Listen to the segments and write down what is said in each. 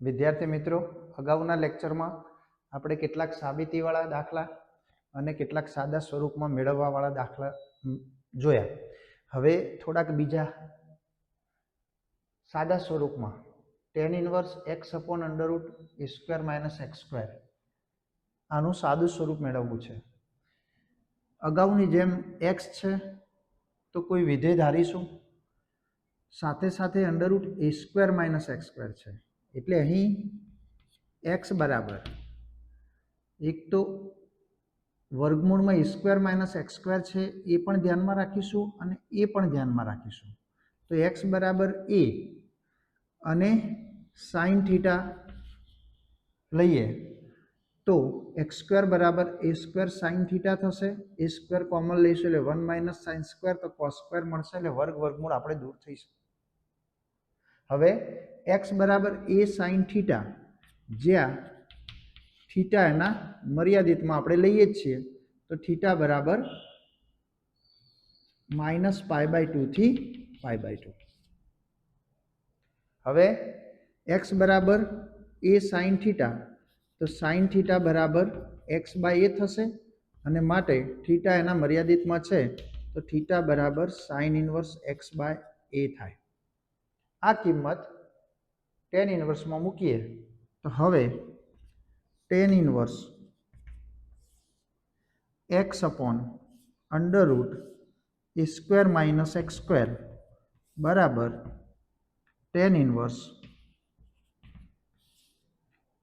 વિદ્યાર્થી મિત્રો, અગાઉના લેક્ચરમાં આપણે કેટલાક સાબિતીવાળા દાખલા અને કેટલાક સાદા સ્વરૂપમાં મેળવવાવાળા દાખલા જોયા. હવે થોડાક બીજા સાદા સ્વરૂપમાં. Tan inverse x upon under root a square minus x square આનું સાદું સ્વરૂપ મેળવવું છે. અગાઉની જેમ એક્સ છે, તો કોઈ વિધેય ધારીશું. સાથે સાથે under root a square minus x square છે. એટલે અહીં એક્સ બરાબર. એક તો વર્ગમૂળમાં a square minus x square છે, એ પણ ધ્યાનમાં રાખીશું અને એ પણ ધ્યાનમાં રાખીશું. તો એક્સ બરાબર એ અને સાઇન થીટા લઈએ તો એક્સ સ્ક્વેર બરાબર એ સ્ક્વેર સાઇન થીટા થશે. એ સ્ક્વેર કોમન લઈશું એટલે વન માઇનસ સાઇન સ્ક્વેર તો કોસ સ્ક્વેર મળશે એટલે વર્ગ વર્ગમૂળ આપણે દૂર થઈશું. હવે એક્સ બરાબર એ સાઇન થીટા જ્યાં થીટા એના મર્યાદિતમાં આપણે લઈએ જ છીએ. તો થીટા બરાબર માઇનસ પાય બાય ટુથી પાય બાય ટુ હવે એક્સ બરાબર એ સાઇન થીટા તો સાઇન થીટા બરાબર એક્સ બાય એ થશે અને માટે થીટા એના મર્યાદિતમાં છે, તો થીટા બરાબર sine inverse x by a થાય. આ કિંમત ટેન ઇન્વર્સમાં મૂકીએ. તો હવે tan inverse x upon under root a square minus x square બરાબર ટેન ઇન્વર્સ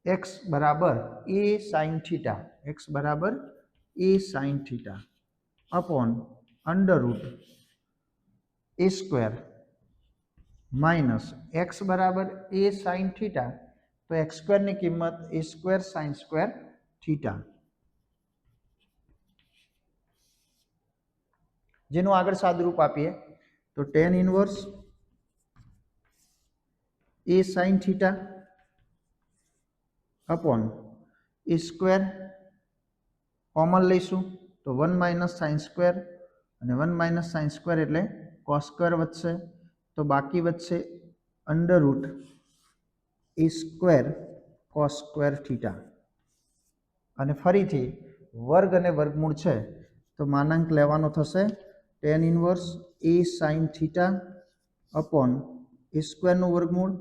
એક્સ બરાબર એ સાઈન થીટા એક્સ બરાબર a sine theta upon under root a square minus x બરાબર એ સાઈન થીટા તો x સ્ક્વેરની કિંમત a square sine square theta જેનું આગળ સાદુરૂપ આપીએ તો tan inverse a sine theta upon a square common લઈશું તો વન માઇનસ સાઈન સ્ક્વેર અને વન માઇનસ સાઈન સ્ક્વેર એટલે કોસ સ્ક્વેર વધશે તો બાકી વધશે under root a square cos square theta અને ફરીથી વર્ગ અને વર્ગમૂળ છે, તો માનાંક લેવાનો થશે tan inverse a sine theta upon a સ્ક્વેરનું વર્ગમૂળ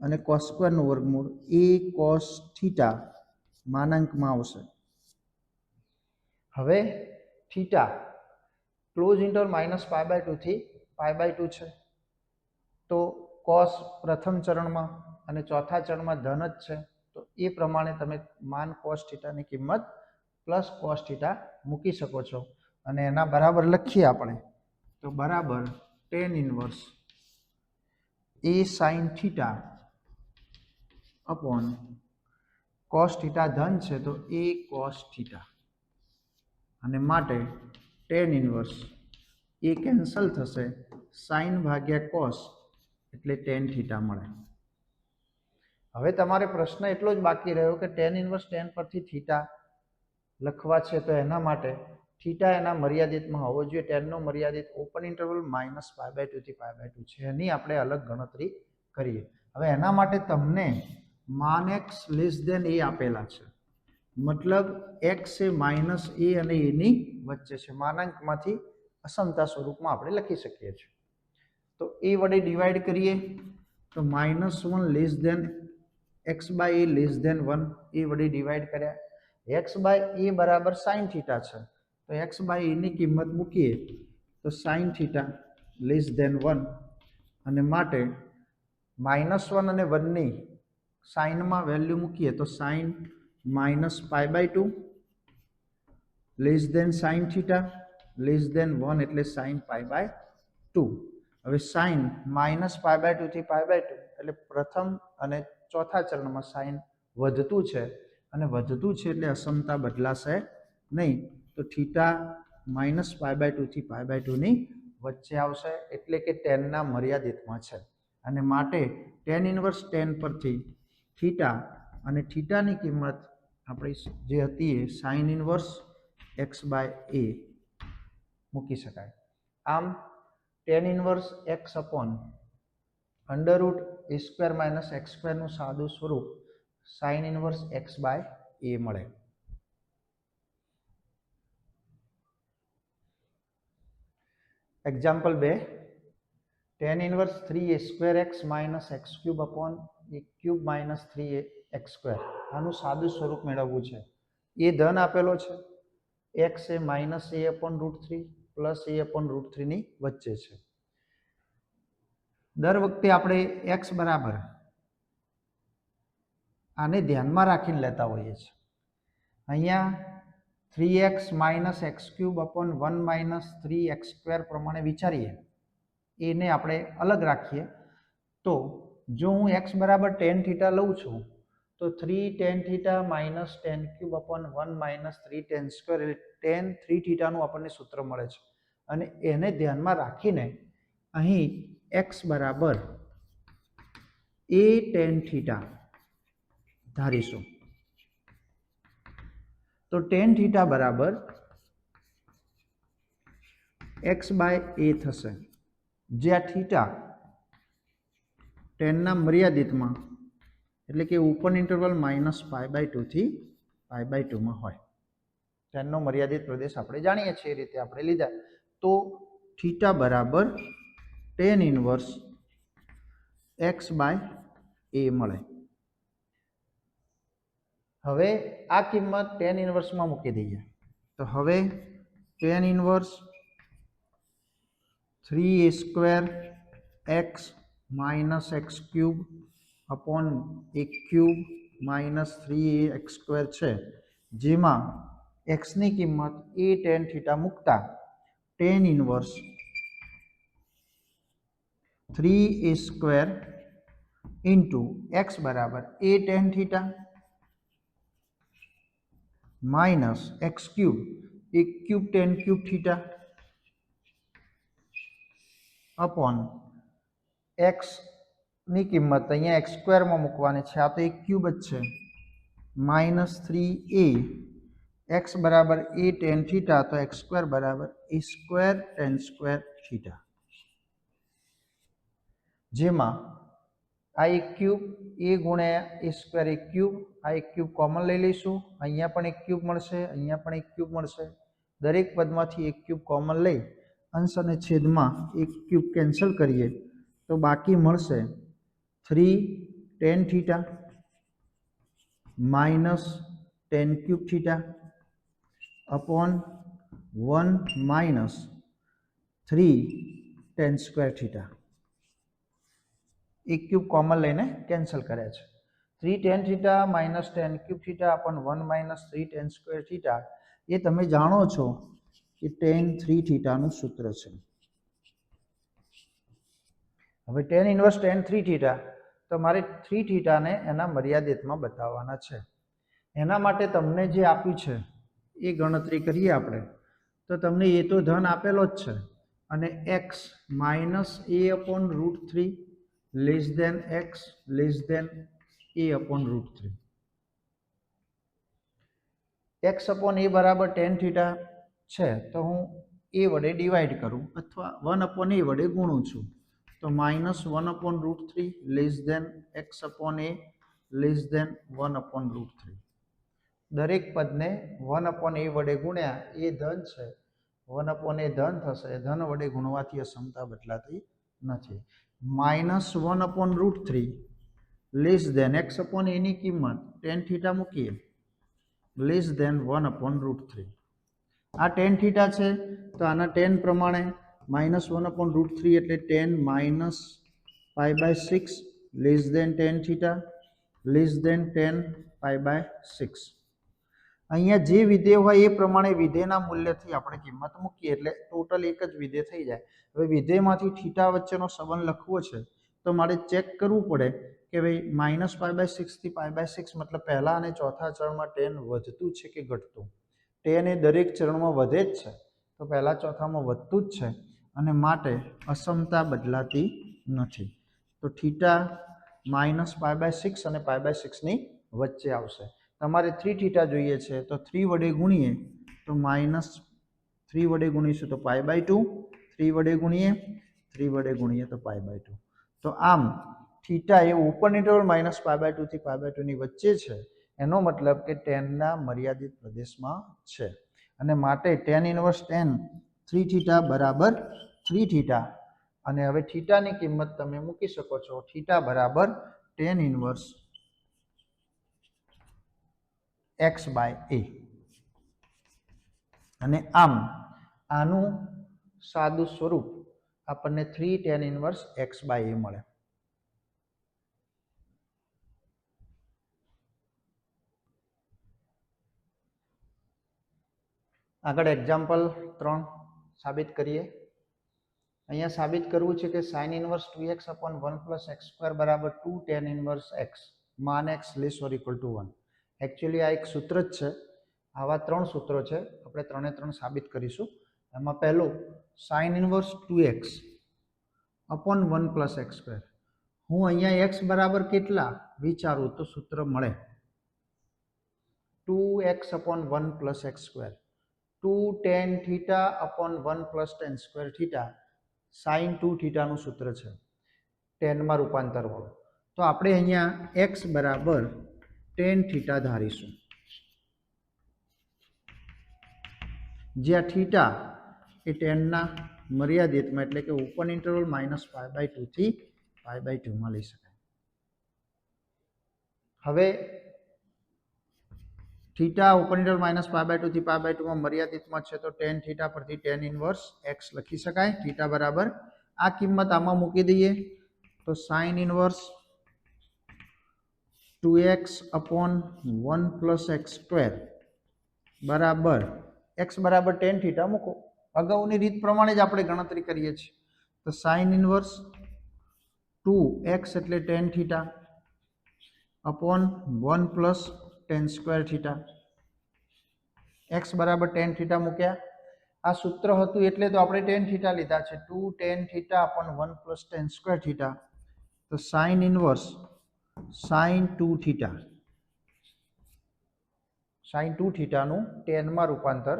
અને કોસ સ્ક્વેરનું વર્ગમૂળ. એ કોસ થીટા માનાંકમાં આવશે. હવે theta close inter minus pi by ટુથી pi by two છે. તો કોસ પ્રથમ ચરણમાં અને ચોથા ચરણમાં ધન જ છે. તો એ પ્રમાણે તમે માન કોસ થીટાની કિંમત પ્લસ કોસ થીટા મૂકી શકો છો. અને એના બરાબર લખીએ આપણે. તો બરાબર ટેન ઇનવર્સ એ sine theta upon cos theta ધન છે તો એ કોસ થીટા અને માટે ટેન ઇનવર્સ એ કેન્સલ થશે. સાઈન ભાગ્યા કોસ એટલે ટેન થીટા મળે. હવે તમારે પ્રશ્ન એટલો જ બાકી રહ્યો કે ટેન ઇનવર્સ ટેન પરથી થીટા લખવા છે તો એના માટે થીટા એના મર્યાદિતમાં હોવો જોઈએ. ટેનનો મર્યાદિત open interval minus pi by ટુથી pi by two છે એની આપણે અલગ ગણતરી કરીએ. હવે એના માટે તમને માન એક્સ લેસ દેન એ આપેલા છે. મતલબ એક્સ એ માઇનસ એ અને એની વચ્ચે છે. માનાંકમાંથી અસમતા સ્વરૂપમાં આપણે લખી શકીએ છીએ. તો એ વડે ડિવાઈડ કરીએ તો minus one less than X by A less than one A વડે ડિવાઈડ કર્યા. એક્સ બાય એ બરાબર સાઈન થીટા છે. તો એક્સ બાય એની કિંમત મૂકીએ તો sine theta less than one અને માટે માઇનસ વન અને વનની સાઈનમાં વેલ્યુ મૂકીએ તો sine minus pi by two less than sine theta less than one એટલે સાઈન પાય બાય ટુ હવે સાઈન માઇનસ પાય બાય ટુથી પાય બાય ટુ એટલે પ્રથમ અને ચોથા ચરણમાં સાઈન વધતું છે અને વધતું છે એટલે અસમતા બદલાશે નહીં. તો થીટા માઇનસ પાય બાય ટુથી પાય બાય ટુની વચ્ચે આવશે એટલે કે ટેનના મર્યાદિતમાં છે. અને માટે ટેન ઇન્વર્સ ટેન પરથી થીટા અને થીટાની કિંમત આપણી જે હતી એ sine inverse x by a મૂકી શકાય. આમ tan inverse x upon under root a square minus x સ્ક્વેરનું સાદું સ્વરૂપ sine inverse x by a મળે. એક્ઝામ્પલ બે. Tan inverse three a square x minus x cube upon a cube minus three a x square આનું સાદું સ્વરૂપ મેળવવું છે. A ધન આપેલો છે. X A minus a upon root three plus a upon root થ્રીની વચ્ચે છે. દર વખતે આપણે એક્સ બરાબર આને ધ્યાનમાં રાખીને લેતા હોઈએ છીએ. અહીંયા three x minus x cube upon one minus three x square પ્રમાણે વિચારીએ. એને આપણે અલગ રાખીએ. તો જો હું એક્સ બરાબર ટેન થીટા લઉં છું, તો three tan theta minus tan cube upon one minus three tan square tan three થીટાનું આપણને સૂત્ર મળે છે. અને એને ધ્યાનમાં રાખીને અહીં એક્સ બરાબર એ ટેન થીટા ધારીશું. તો ટેન થીટા બરાબર એક્સ બાય એ થશે. જે આ થીટા ટેનના મર્યાદિતમાં, એટલે કે open interval minus pi by ટુથી pi by ટુમાં હોય. ટેનનો મર્યાદિત પ્રદેશ આપણે જાણીએ છીએ એ રીતે આપણે લીધા. તો થીટા બરાબર tan inverse x by a મળે. હવે આ કિંમત ટેન ઇનવર્સમાં મૂકી દઈએ. તો હવે tan inverse three a square x minus x cube upon એક cube minus three a x square છે. જેમાં એક્સની કિંમત એ ટેન થીટા મૂકતા tan inverse three a square into x બરાબર a tan theta minus x cube એક cube tan cube theta upon એક્સની કિંમત અહીંયા એક્સ સ્ક્વેરમાં મૂકવાની છે. આ તો એક ક્યુબ જ છે. માઇનસ થ્રી એ એક્સ બરાબર એ ટેન થીટા તો એક્સ સ્ક્વેર બરાબર a square tan square theta જેમાં આ એક ક્યુબ એ ગુણ્યા એ સ્ક્વેર એક ક્યુબ આ એક ક્યુબ કોમન લઈ લઈશું અહીંયા પણ એક ક્યુબ મળશે અહીંયા પણ એક ક્યુબ મળશે દરેક પદમાંથી એક ક્યુબ કોમન લઈ અંશ અને છેદમાં એક ક્યુબ કેન્સલ કરીએ તો બાકી મળશે three tan theta minus tan cube theta upon one minus three tan square theta. એક ક્યુબ કોમન લઈને કેન્સલ કર્યા છે. Three tan theta minus tan cube theta upon one minus three tan square theta એ તમે જાણો છો કે ten three થીટાનું સૂત્ર છે. હવે tan inverse tan three theta તો મારે થ્રી થીટાને એના મર્યાદિતમાં બતાવવાના છે. એના માટે તમને જે આપ્યું છે એ ગણતરી કરીએ આપણે, તો તમને એ તો ધન આપેલો જ છે. અને x minus a upon root three less than x less than a upon root three x upon a બરાબર ટેન થીટા છે, તો હું એ વડે ડિવાઈડ કરું, અથવા વન અપોન એ વડે ગુણું છું. તો minus one upon root three less than x upon a less than one upon root three દરેક પદને વન અપોન એ વડે ગુણ્યા એ ધન છે. વન અપોન એ ધન થશે. ધન વડે ગુણવાથી અસમતા બદલાતી નથી. Minus one upon root three less than x upon એની કિંમત ટેન થીટા મૂકીએ. Less than one upon root three. આ ટેન થીટા છે. તો આના ટેન પ્રમાણે minus one upon root three એટલે tan minus pi by six less than tan theta less than tan pi by six અહીંયા જે વિધેય હોય એ પ્રમાણે વિધેયના મૂલ્યથી આપણે કિંમત મૂકીએ એટલે ટોટલ એક જ વિધેય થઈ જાય. હવે વિધેયમાંથી થીટા વચ્ચેનો સંબંધ લખવો છે, તો મારે ચેક કરવું પડે કે ભાઈ માઇનસ પાઈ બાય સિક્સથી પાઈ બાય સિક્સ મતલબ પહેલા અને ચોથા ચરણમાં ટેન વધતું છે કે ઘટતું? ટેન એ દરેક ચરણમાં વધે જ છે, તો પહેલા ચોથામાં વધતું જ છે અને માટે અસમતા બદલાતી નથી. તો theta minus pi by six અને પાય બાય સિક્સની વચ્ચે આવશે. તમારે થ્રી થીટા જોઈએ છે, તો થ્રી વડે ગુણીએ, તો માઇનસ થ્રી વડે ગુણીશું તો પાય બાય ટુ થ્રી વડે ગુણીએ થ્રી વડે ગુણીએ તો પાય બાય ટુ તો આમ theta A open interval minus pi by ટુથી pi by ટુની વચ્ચે છે, એનો મતલબ કે ટેનના મર્યાદિત પ્રદેશમાં છે. અને માટે tan inverse tan three theta બરાબર થ્રી થીટા અને હવે થીટાની કિંમત તમે મૂકી શકો છો થીટા બરાબર tan inverse x by a. અને આમ, આનું સાદું સ્વરૂપ આપણને three tan inverse x by a મળે. આગળ એક્ઝામ્પલ ત્રણ સાબિત કરીએ. અહીંયા સાબિત કરવું છે કે sine inverse two x upon one plus x square બરાબર ટુ ટેન ઇન્વર્સ એક્સ માન x less or equal to one actually આ એક સૂત્ર જ છે. આવા ત્રણ સૂત્રો છે. આપણે ત્રણે ત્રણ સાબિત કરીશું. એમાં પહેલું sine inverse two x upon one plus x square હું અહીંયા એક્સ બરાબર કેટલા વિચારું તો સૂત્ર મળે. Two x upon one plus x square two tan theta upon one plus tan square theta sine two થીટાનું સૂત્ર છે. ટેનમાં રૂપાંતર વાળું તો આપણે અહીંયા એક્સ બરાબર ટેન થીટા ધારીશું. જ્યાં થીટા એ ટેનના મર્યાદિતમાં, એટલે કે open interval minus five by ટુથી five by ટુમાં લઈ શકાય. હવે theta open interval minus five by ટુથી five by ટુમાં મર્યાદિતમાં છે, તો ટેન થીટા પરથી ટેન ઇન્વર્સ એક્સ લખી શકાય. થીટા બરાબર આ કિંમત આમાં મૂકી દઈએ. તો sine inverse two x upon one plus x square બરાબર. એક્સ બરાબર ટેન થીટા મૂકો. અગાઉની રીત પ્રમાણે જ આપણે ગણતરી કરીએ છીએ. તો સાઇન ઇન્વર્સ ટુ એક્સ એટલે tan theta upon one plus tan square theta x બરાબર ટેન થીટા મૂક્યા. આ સૂત્ર હતું એટલે તો આપણે ટેન થીટા લીધા છે. Two tan theta upon one plus tan square theta તો sine inverse sine two theta sine two થીટાનું ટેનમાં રૂપાંતર.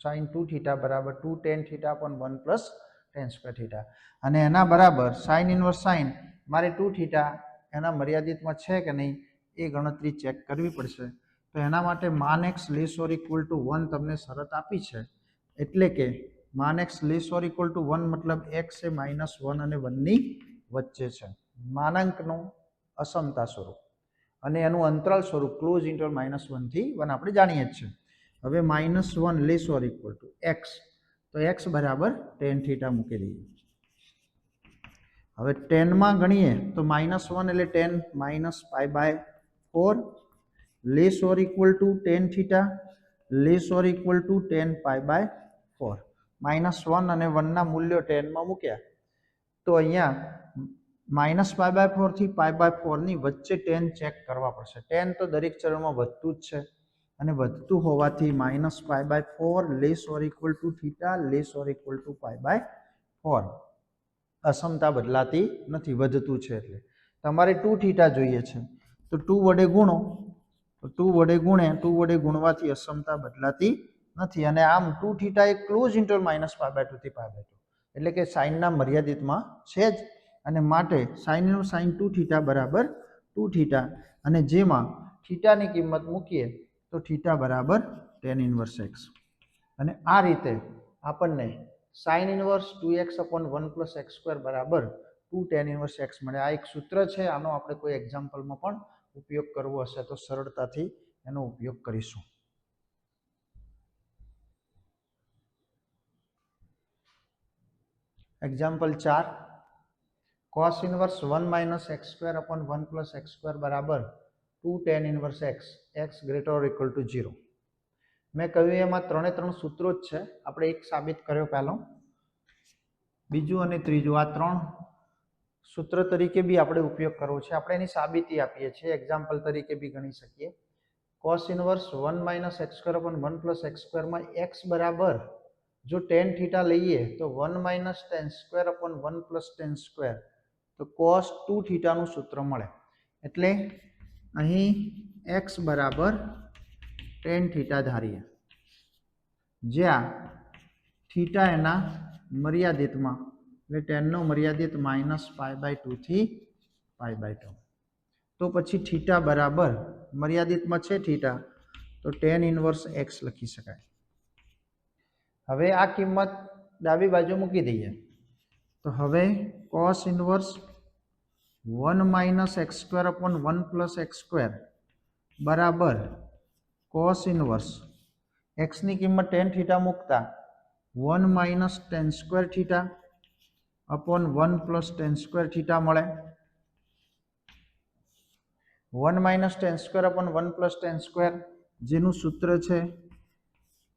સાઇન ટુ થીટા બરાબર ટુ ટેન થીટા પણ one plus tan square theta અને એના બરાબર સાઇન ઇન્વર્સ સાઇન મારે ટુ થીટા એના મર્યાદિતમાં છે કે નહીં એ ગણતરી ચેક કરવી પડશે. તો એના માટે માન x less or equal to one તમને શરત આપી છે. એટલે કે માન x less or equal to one મતલબ એક્સ એ માઇનસ વન અને વનની વચ્ચે છે. માનાંકનું અસમતા સ્વરૂપ. અને એનું અંતરાલ સ્વરૂપ ક્લોઝ ઇન્ટરવલ માઇનસ વનથી વન આપણે જાણીએ જ છીએ. હવે minus one less or equal to x તો એક્સ બરાબર ટેન થીટા મૂકી દઈએ. હવે ટેનમાં ગણીએ, તો માઇનસ વન એટલે tan minus five by four less or equal to tan theta less or equal to tan pi by four minus one અને વનના મૂલ્યો ટેનમાં મૂક્યા. તો અહીંયા માઇનસ પાય બાય ફોરથી પાય બાય ફોરની વચ્ચે ટેન ચેક કરવા પડશે. ટેન તો દરેક ચરણમાં વધતું જ છે. અને વધતું હોવાથી minus pi by four less or equal to theta less or equal to pi by four અસમતા બદલાતી નથી, વધતું છે એટલે. તમારે ટુ થીટા જોઈએ છે. તો ટુ વડે ગુણો. તો ટુ વડે ગુણે ટુ વડે ગુણવાથી અસમતા બદલાતી નથી. અને આમ two theta A close inter minus pi by ટુથી pi by two એટલે કે સાઇનના મર્યાદિતમાં છે જ. અને માટે સાઇનનું સાઇન ટુ થીટા બરાબર ટુ થીટા અને જેમાં થીટાની કિંમત મૂકીએ તો થીટા બરાબર ટેન ઇન્વર્સ એક્સ અને આ રીતે આપણને sine inverse two x upon one plus x square બરાબર ટુ ટેન ઇન્વર્સ એક્સ મળે. આ એક સૂત્ર છે, આનો આપણે કોઈ એક્ઝામ્પલમાં પણ ઉપયોગ કરવો હશે તો સરળતાથી એનો ઉપયોગ કરીશું. એક્ઝામ્પલ ચાર. Cos inverse one minus x square upon one plus x square બરાબર two tan inverse x x greater or equal to zero મેં કહ્યું એમાં ત્રણે ત્રણ સૂત્રો જ છે. આપણે એક સાબિત કર્યો પહેલો. બીજું અને ત્રીજું. આ ત્રણ સૂત્ર તરીકે બી આપણે ઉપયોગ કરવો છે. આપણે એની સાબિતી આપીએ છીએ. એક્ઝામ્પલ તરીકે બી ગણી શકીએ. Cos inverse one minus x square upon one plus x સ્ક્વેરમાં x બરાબર જો ટેન થીટા લઈએ તો one minus tan square upon one plus tan square તો કોસ ટુ થીટાનું સૂત્ર મળે. એટલે અહીં એક્સ બરાબર ટેન થીટા ધારીએ. જ્યાં થીટા એના મર્યાદિતમાં, એટલે ટેનનો મર્યાદિત માઇનસ પાય બાય ટુથી પાય બાય ટુ તો પછી થીટા બરાબર મર્યાદિતમાં છે થીટા તો ટેન ઇનવર્સ એક્સ લખી શકાય. હવે આ કિંમત ડાબી બાજુ મૂકી દઈએ. તો હવે cos inverse one minus x square upon one plus x square બરાબર કોસ ઇનવર્સ એક્સની કિંમત ટેન થીટા મૂકતા one minus tan square theta upon one plus tan square theta મળે. One minus tan square upon one plus tan square જેનું સૂત્ર છે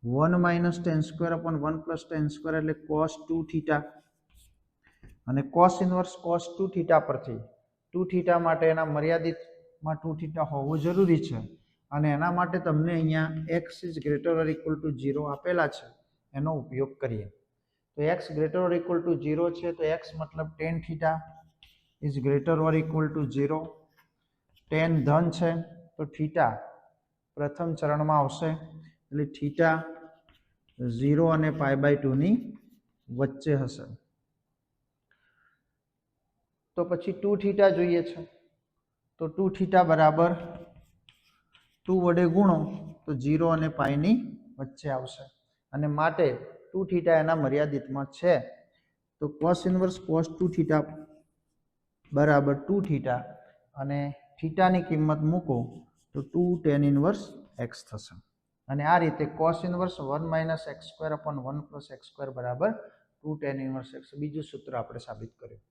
one minus tan square upon one plus tan square એટલે cos two theta અને cos inverse cos two theta પરથી two theta માટે એના મર્યાદિતમાં two theta હોવું જરૂરી છે. અને એના માટે તમને અહીંયા x is greater or equal to zero આપેલા છે. એનો ઉપયોગ કરીએ. તો x greater or equal to zero છે, તો એક્સ મતલબ tan theta is greater or equal to zero. Tan ધન છે, તો થીટા પ્રથમ ચરણમાં આવશે. એટલે થીટા ઝીરો અને પાઈ બાય ટુની વચ્ચે હશે. તો પછી ટુ થીટા જોઈએ છે. તો ટુ થીટા બરાબર ટુ વડે ગુણો તો ઝીરો અને પાઈની વચ્ચે આવશે. અને માટે ટુ થીટા એના મર્યાદિતમાં છે. તો cos inverse cos two theta બરાબર ટુ થીટા અને થીટાની કિંમત મૂકો તો ટુ ટેન ઇન્વર્સ એક્સ થશે. અને આ રીતે cos inverse one minus x square upon one plus x square બરાબર ટુ ટેન ઇન્વર્સ એક્સ. બીજું સૂત્ર આપણે સાબિત કર્યું.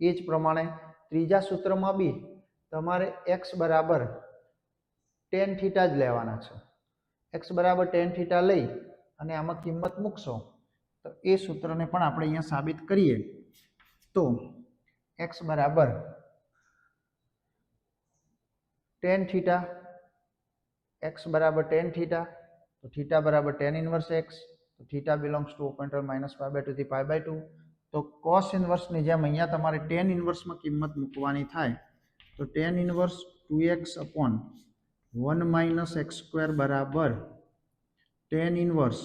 એ જ પ્રમાણે ત્રીજા સૂત્રમાં બી તમારે એક્સ બરાબર ટેન થીટા જ લેવાના છે. એક્સ બરાબર ટેન થીટા લઈ અને આમાં કિંમત મૂકશો, તો એ સૂત્રને પણ આપણે અહીંયા સાબિત કરીએ. તો એક્સ બરાબર ટેન થીટા એક્સ બરાબર ટેન થીટા તો થીટા બરાબર ટેન ઇનવર્સ એક્સ તો theta belongs to open minus pi by ટુથી pi by two તો કોસ ઇન્વર્સની જેમ અહીંયા તમારે ટેન ઇન્વર્સમાં કિંમત મૂકવાની થાય, તો tan inverse two x upon one minus x square બરાબર tan inverse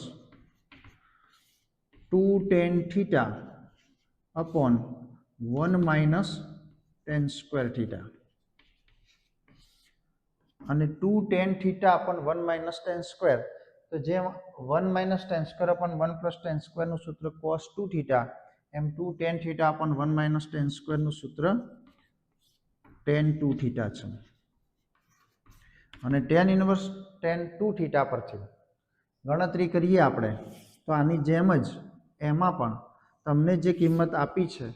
two tan theta upon one minus tan square theta અને two tan theta upon one minus tan square તો જેમ one minus tan square upon one plus tan સ્ક્વેરનું સૂત્ર cos two theta એમ two tan theta પણ one minus tan સ્ક્વેરનું સૂત્ર tan two theta છે. અને tan inverse tan two theta પરથી ગણતરી કરીએ આપણે, તો આની જેમ જ એમાં પણ તમને જે કિંમત આપી છે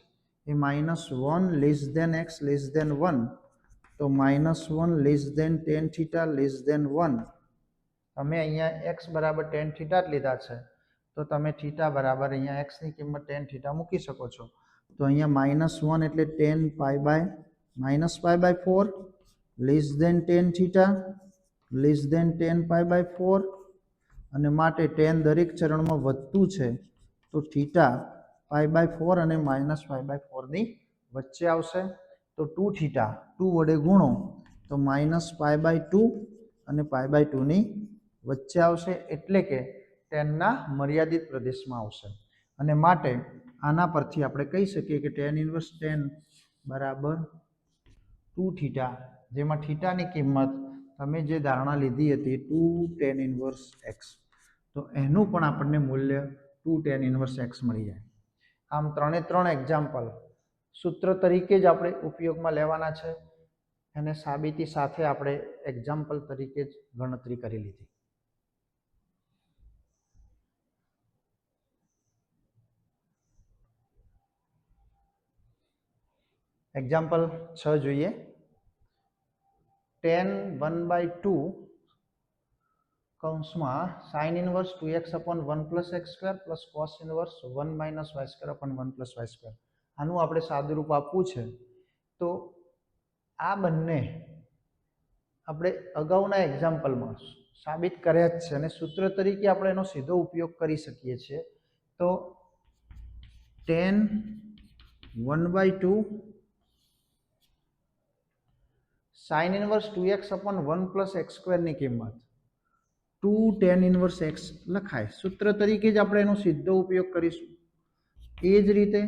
એ minus one less than x less than one, તો minus one less than tan theta less than one. તમે અહીંયા એક્સ બરાબર ટેન થીટા જ લીધા છે. તો તમે થીટા બરાબર અહીંયા એક્સની કિંમત ટેન થીટા મૂકી શકો છો. તો અહીંયા માઇનસ વન એટલે tan pi by minus pi by four less than tan theta less than tan pi by four અને માટે ટેન દરેક ચરણમાં વધતું છે, તો થીટા પાય બાય ફોર અને માઇનસ પાય બાય ફોરની વચ્ચે આવશે. તો ટુ થીટા ટુ વડે ગુણો, તો માઇનસ પાય બાય ટુ અને પાય બાય ટુની વચ્ચે આવશે. એટલે કે ટેનના મર્યાદિત પ્રદેશમાં આવશે. અને માટે આના પરથી આપણે કહી શકીએ કે ટેન ઇન્વર્સ ટેન બરાબર ટુ થીટા, જેમાં થીટાની કિંમત તમે જે ધારણા લીધી હતી ટુ ટેન ઇન્વર્સ એક્સ. તો એનું પણ આપણને મૂલ્ય ટુ ટેન ઇન્વર્સ એક્સ મળી જાય. આમ ત્રણે ત્રણ એક્ઝામ્પલ. સૂત્ર તરીકે જ આપણે ઉપયોગમાં લેવાના છે. અને સાબિતી સાથે આપણે એક્ઝામ્પલ તરીકે જ ગણતરી કરી લીધી. એક્ઝામ્પલ છ જોઈએ. ટેન વન બાય ટુ કૌંસમાં sin inverse two x upon one plus x square plus cos inverse one minus y square upon one plus y square આનું આપણે સાદુરૂપ આપવું છે. તો આ બંને આપણે અગાઉના એક્ઝામ્પલમાં સાબિત કર્યા જ છે અને સૂત્ર તરીકે આપણે એનો સીધો ઉપયોગ કરી શકીએ છીએ. તો tan one by two sin inverse two x upon one plus x સ્ક્વેરની કિંમત ટુ ટેન ઇનવર્સ એક્સ લખાય. સૂત્ર તરીકે જ આપણે એનો સીધો ઉપયોગ કરીશું. એ જ રીતે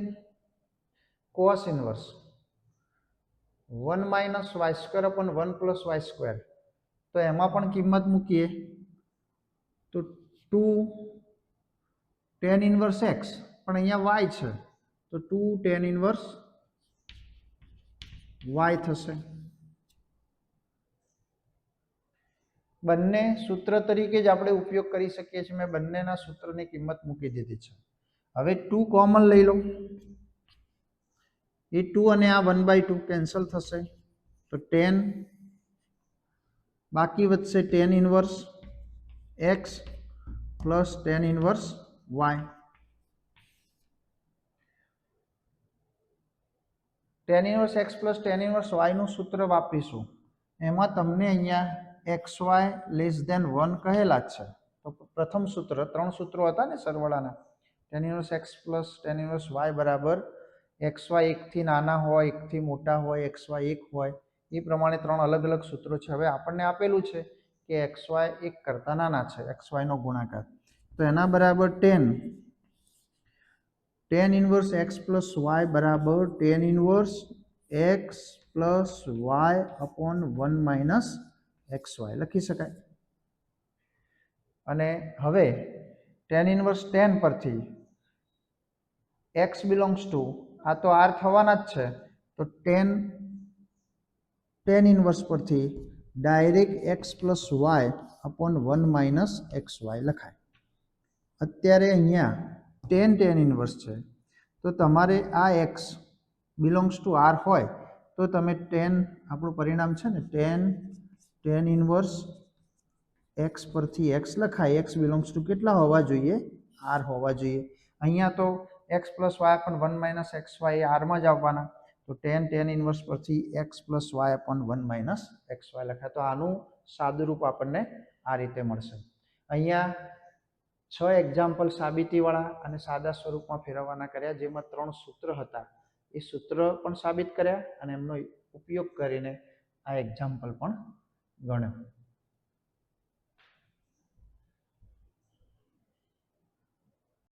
cos inverse one minus y square upon one plus y square તો એમાં પણ કિંમત મૂકીએ. તો ટુ ટેન ઇનવર્સ એક્સ પણ અહીંયા વાય છે. તો ટુ ટેન ઇનવર્સ વાય થશે. બંને સૂત્ર તરીકે જ આપણે ઉપયોગ કરી શકીએ છીએ. મેં બંનેના સૂત્રની કિંમત મૂકી દીધી છે. હવે ટુ કોમન લઈ લો. એ ટુ અને આ વન બાય ટુ કેન્સલ થશે. તો ટેન બાકી વધશે tan inverse x plus tan inverse y tan inverse x plus tan inverse વાયનું સૂત્ર વાપરીશું. એમાં તમને અહીંયા x y less than one કહેલા જ છે. તો પ્રથમ સૂત્ર, ત્રણ સૂત્રો હતા ને સરવાળાના tan inverse x plus tan inverse y બરાબર. એક્સ વાય એકથી નાના હોય, એકથી મોટા હોય, એક્સ વાય એક હોય, એ પ્રમાણે ત્રણ અલગ અલગ સૂત્રો છે. હવે આપણને આપેલું છે કે એક્સ વાય એક કરતાં નાના છે, એક્સ વાયનો ગુણાકાર. તો એના બરાબર tan. Tan inverse x plus y બરાબર tan inverse x plus y upon one minus x y લખી શકાય. અને હવે ટેન ઇન્વર્સ ટેન પરથી એક્સ બિલોંગ્સ ટુ આ તો આર થવાના જ છે, તો ટેન ટેન ઇન્વર્સ પરથી direct x plus y upon one minus x y લખાય. અત્યારે અહીંયા ટેન ટેન ઇન્વર્સ છે. તો તમારે આ એક્સ બિલોંગ્સ ટુ આર હોય, તો તમે ટેન આપણું પરિણામ છે ને ટેન ટેન ઇનવર્સ એક્સ પરથી એક્સ લખાય એક્સ બિલોંગ્સ ટુ કેટલા હોવા જોઈએ? આર હોવા જોઈએ. અહીંયા તો એક્સ પ્લસ વાય પણ વન માઇનસ એક્સ વાય આરમાં જ આવવાના. તો ટેન ટેન ઇનવર્સ પરથી x plus y upon one minus x y લખાય. તો આનું સાદુરૂપ આપણને આ રીતે મળશે. અહીંયા છ એક્ઝામ્પલ સાબિતીવાળા અને સાદા સ્વરૂપમાં ફેરવવાના કર્યા, જેમાં ત્રણ સૂત્ર હતા. એ સૂત્ર પણ સાબિત કર્યા અને એમનો ઉપયોગ કરીને આ એક્ઝામ્પલ પણ gonna